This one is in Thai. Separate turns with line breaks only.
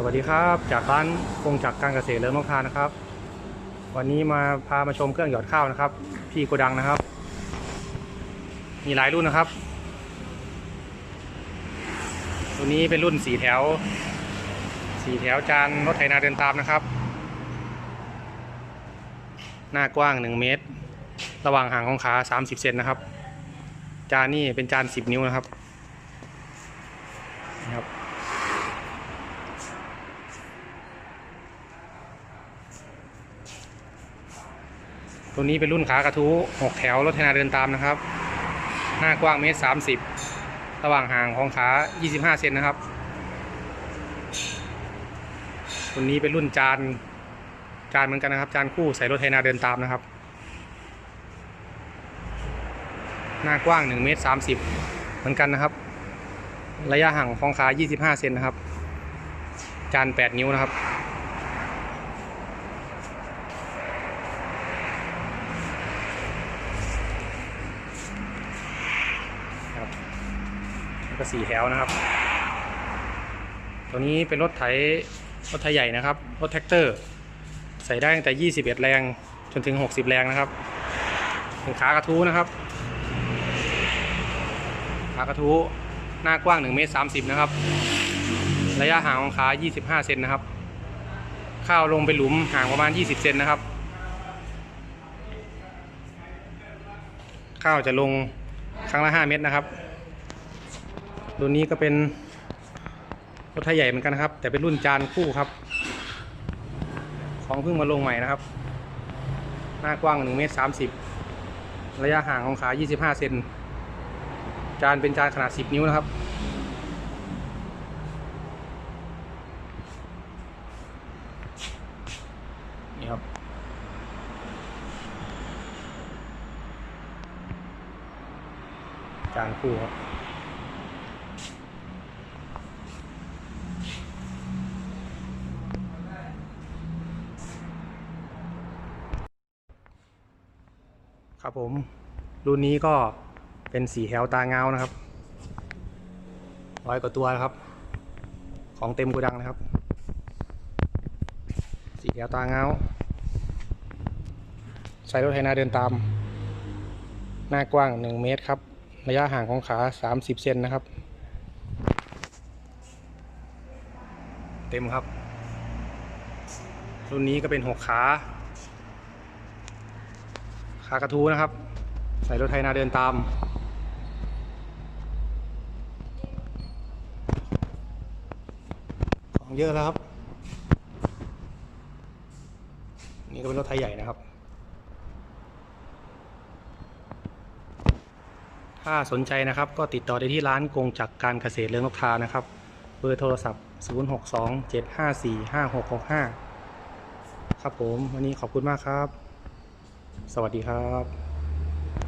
สวัสดีครับจากร้านคงจักรการเกษตรเลิศมะพร้านะครับ วันนี้มาพามาชมเครื่องหยอดข้าวนะครับ พี่โกดังนะครับ มีหลายรุ่นนะครับ ตัวนี้เป็นรุ่นสีแถวสีแถวจานรถไถนาเดินตามนะครับ หน้ากว้าง1เมตร ระหว่างห่างของขา30เซนนะครับ จานนี่เป็นจาน10นิ้วนะครับนี่ครับ ตัวนี้เป็นรุ่นขากระทู้6แถวรถไถนาเดินตามนะครับ หน้ากว้างเมตร30 ระหว่างห่างของขา 25 เซนนะครับ ตัวนี้เป็นรุ่นจาน จานเหมือนกันนะครับ จานคู่ใส่รถไถนาเดินตามนะครับ หน้ากว้าง1เมตร30 เหมือนกันนะครับ ระยะห่างของขา 25 เซนนะครับ จาน 8 นิ้วนะครับ ครับแล้ว ก็สี่แถวนะครับ ตัวนี้เป็นรถไถรถไถใหญ่นะครับ รถแท็กเตอร์ ใส่ได้ตั้งแต่ 21 แรง จนถึง 60 แรงนะครับเป็นขากระทู้นะครับ ขากระทู้หน้ากว้าง1เมตร30 นะครับ ระยะห่างของขา 25 เซนนะครับ ข้าวลงไปหลุมห่างประมาณ 20 เซนนะครับ ข้าวจะลงครั้งละ 5 เม็ดนะครับ ตัวนี้ก็เป็นรถไถใหญ่เหมือนกันนะครับ แต่เป็นรุ่นจานคู่ครับ ของเพิ่งมาลงใหม่นะครับ หน้ากว้าง1เมตร30 ระยะห่างของขา 25 เซน จานเป็นจานขนาด 10 นิ้วนะครับ นี่ครับจานคู่ครับ ครับผม รุ่นนี้ก็เป็นสีแถวตาเงานะครับร้อยกว่าตัวนะครับ ของเต็มกูดังนะครับ สีแถวตาเงาใส่รถไถนาเดินตาม หน้ากว้าง 1 เมตรครับ ระยะห่างของขา 30 เซนนะครับ เต็มครับ รุ่นนี้ก็เป็น 6 ขา ขากระทูนะครับ ใส่รถไถนาเดินตาม ของเยอะแล้วครับ นี่ก็เป็นรถไถใหญ่นะครับ ถ้าสนใจนะครับก็ติดต่อได้ที่ร้านกงจักรการเกษตรเรืองนกทานะครับ เบอร์โทรศัพท์ 0627545665 ครับผม วันนี้ขอบคุณมากครับ สวัสดีครับ